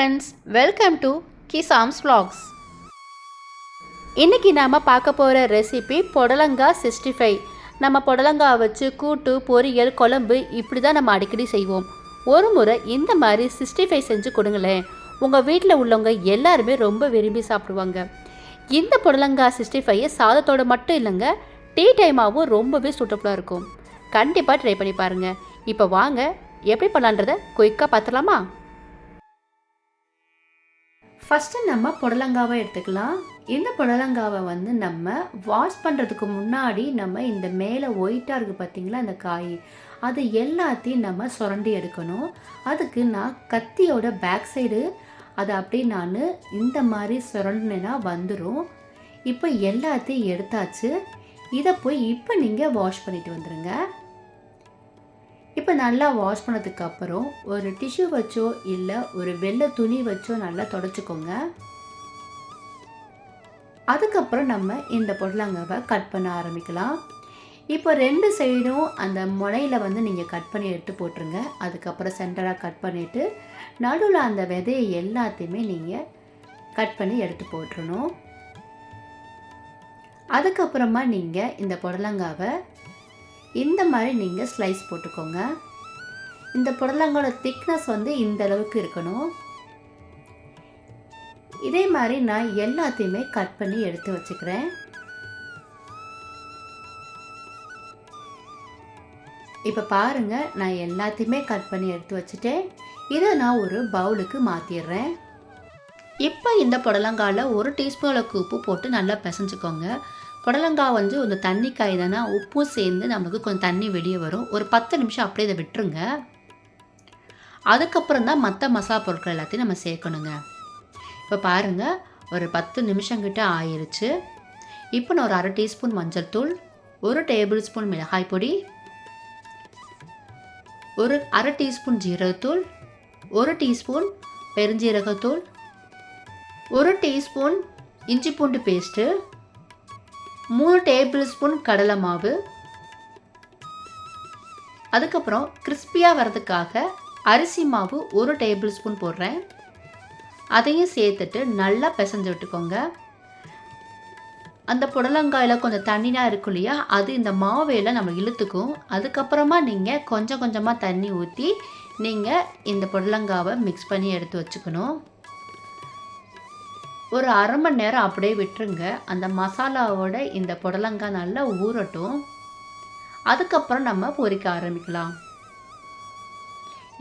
Friends welcome to கிசாம்ஸ் vlogs. இன்றைக்கி நாம் பார்க்க போகிற ரெசிபி புடலங்காய் சிக்ஸ்டி ஃபைவ் நம்ம புடலங்காய் வச்சு கூட்டு பொரியல் குழம்பு இப்படி தான் நம்ம அடிக்கடி செய்வோம். ஒரு முறை இந்த மாதிரி சிக்ஸ்டி ஃபைவ் செஞ்சு கொடுங்களேன். உங்கள் வீட்டில் உள்ளவங்க எல்லாருமே ரொம்ப விரும்பி சாப்பிடுவாங்க. இந்த புடலங்காய் சிக்ஸ்டி ஃபைவ் சாதத்தோட மட்டும் இல்லைங்க டீ டைமாகவும் ரொம்பவே சூட்டபுளாக இருக்கும். கண்டிப்பாக ட்ரை பண்ணி பாருங்கள் இப்போ வாங்க எப்படி பண்ணலான்றதை குயிக்காக பார்த்துலாமா ஃபஸ்ட்டு நம்ம புடலங்காவை எடுத்துக்கலாம். இந்த புடலங்காவை வந்து நம்ம வாஷ் பண்ணுறதுக்கு முன்னாடி நம்ம இந்த மேலே ஒயிட்டாக இருக்குது பார்த்திங்களா அந்த காய் அது எல்லாத்தையும் நம்ம சுரண்டி எடுக்கணும். அதுக்கு நான் கத்தியோட பேக் சைடு அதை அப்படியே நான் இந்த மாதிரி சுரண்டினா வந்துடும் இப்போ எல்லாத்தையும் எடுத்தாச்சு. இதை போய் இப்போ நீங்கள் வாஷ் பண்ணிட்டு வந்துடுங்க இப்போ நல்லா வாஷ் பண்ணதுக்கப்புறம் ஒரு டிஷ்யூ வச்சோ இல்லை ஒரு வெள்ளை துணி வச்சோ நல்லா தொடச்சிக்கோங்க. அதுக்கப்புறம் நம்ம இந்த புடலங்காவை கட் பண்ண ஆரம்பிக்கலாம். இப்போ ரெண்டு சைடும் அந்த முனையில் வந்து நீங்கள் கட் பண்ணி எடுத்து போட்டுருங்க. அதுக்கப்புறம் சென்டராக கட் பண்ணிவிட்டு நடுவில் அந்த விதையை எல்லாத்தையுமே நீங்கள் கட் பண்ணி எடுத்து போட்டுருணும் அதுக்கப்புறமா நீங்கள் இந்த புடலங்காவை இந்த மாதிரி நீங்கள் ஸ்லைஸ் போட்டுக்கோங்க. இந்த புடலங்கோட திக்னஸ் வந்து இந்த அளவுக்கு இருக்கணும். இதே மாதிரி நான் எல்லாத்தையுமே கட் பண்ணி எடுத்து வச்சுக்கிறேன். இப்போ பாருங்க நான் எல்லாத்தையுமே கட் பண்ணி எடுத்து வச்சுட்டேன். இதை நான் ஒரு பவுலுக்கு மாற்றிடுறேன் இப்போ இந்த புடலங்காயில் ஒரு டீஸ்பூனில் உப்பு போட்டு நல்லா பிசைஞ்சுக்கோங்க. புடலங்காய் வந்து இந்த தண்ணி காய் தானே உப்பும் சேர்ந்து நமக்கு கொஞ்சம் தண்ணி வெளியே வரும். ஒரு பத்து நிமிஷம் அப்படியே இதை விட்டுருங்க. அதுக்கப்புறம் தான் மற்ற மசாலா பொருட்கள் எல்லாத்தையும் நம்ம சேர்க்கணுங்க. இப்போ பாருங்கள் ஒரு பத்து நிமிஷங்கிட்ட ஆயிடுச்சு இப்போ நான் ஒரு அரை டீஸ்பூன் மஞ்சள் தூள் ஒரு டேபிள் ஸ்பூன் மிளகாய் பொடி ஒரு அரை டீஸ்பூன் ஜீரகத்தூள் ஒரு டீஸ்பூன் பெருஞ்சீரகத்தூள் ஒரு டீஸ்பூன் இஞ்சி பூண்டு பேஸ்ட்டு மூணு டேபிள் ஸ்பூன் கடலை மாவு. அதுக்கப்புறம் கிறிஸ்பியாக வர்றதுக்காக அரிசி மாவு ஒரு டேபிள் ஸ்பூன் போடுறேன். அதையும் சேர்த்துட்டு நல்லா பிசைஞ்சு விட்டுக்கோங்க. அந்த புடலங்காயில் கொஞ்சம் தண்ணினா இருக்கும் இல்லையா? அது இந்த மாவையில் நம்ம இழுத்துக்கும். அதுக்கப்புறமா நீங்கள் கொஞ்சம் கொஞ்சமாக தண்ணி ஊற்றி நீங்கள் இந்த புடலங்காவை மிக்ஸ் பண்ணி எடுத்து வச்சுக்கணும். ஒரு அரை மணி நேரம் அப்படியே விட்டுருங்க. அந்த மசாலாவோட இந்த புடலங்காய் நல்லா ஊறட்டும். அதுக்கப்புறம் நம்ம பொரிக்க ஆரம்பிக்கலாம்.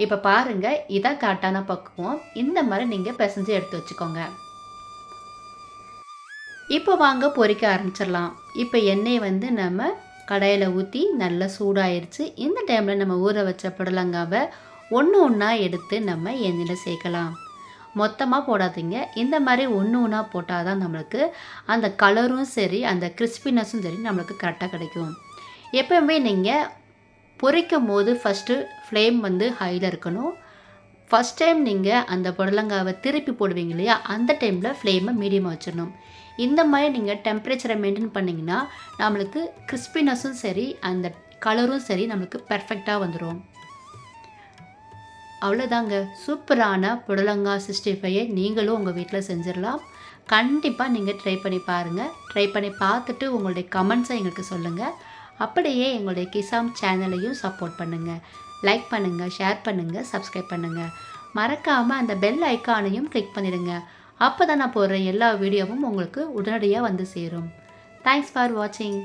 இப்போ பாருங்கள் இதான் கரெக்டான பக்குவம். இந்த மாதிரி நீங்கள் பிசைஞ்சு எடுத்து வச்சுக்கோங்க. இப்போ வாங்க பொரிக்க ஆரம்பிச்சிடலாம். இப்போ எண்ணெயை வந்து நம்ம கடையில் ஊற்றி நல்லா சூடாயிருச்சு. இந்த டைமில் நம்ம ஊற வச்ச புடலங்காவை ஒன்று ஒன்றா எடுத்து நம்ம எண்ணெயில் சேர்க்கலாம். மொத்தமாக போடாதீங்க. இந்த மாதிரி ஒன்று ஒன்றா போட்டால் தான் நம்மளுக்கு அந்த கலரும் சரி அந்த கிறிஸ்பினஸும் சரி நம்மளுக்கு கரெக்டாக கிடைக்கும். எப்போவுமே நீங்கள் பொரிக்கும் போது ஃபஸ்ட்டு ஃப்ளேம் வந்து ஹையில் இருக்கணும். ஃபஸ்ட் டைம் நீங்கள் அந்த புடலங்காவை திருப்பி போடுவீங்க இல்லையா? அந்த டைமில் ஃப்ளேமை மீடியமாக வச்சிடணும். இந்த மாதிரி நீங்கள் டெம்பரேச்சரை மெயின்டைன் பண்ணிங்கன்னா நம்மளுக்கு கிறிஸ்பினஸும் சரி அந்த கலரும் சரி நம்மளுக்கு பர்ஃபெக்டாக வந்துடும் அவ்வளோதாங்க சூப்பரான புடலங்காய் சிக்ஸ்டி ஃபைவை நீங்களும் உங்கள் வீட்டில் செஞ்சிடலாம். கண்டிப்பாக நீங்கள் ட்ரை பண்ணி பாருங்கள் ட்ரை பண்ணி பார்த்துட்டு உங்களுடைய கமெண்ட்ஸை எங்களுக்கு சொல்லுங்கள் அப்படியே எங்களுடைய கிசாம் சேனலையும் சப்போர்ட் பண்ணுங்கள் லைக் பண்ணுங்கள் ஷேர் பண்ணுங்கள் சப்ஸ்கிரைப் பண்ணுங்கள் மறக்காமல் அந்த பெல் ஐக்கானையும் கிளிக் பண்ணிடுங்க. அப்போ தான் நான் போடுற எல்லா வீடியோவும் உங்களுக்கு உடனடியாக வந்து சேரும். தேங்க்ஸ் ஃபார் வாட்சிங்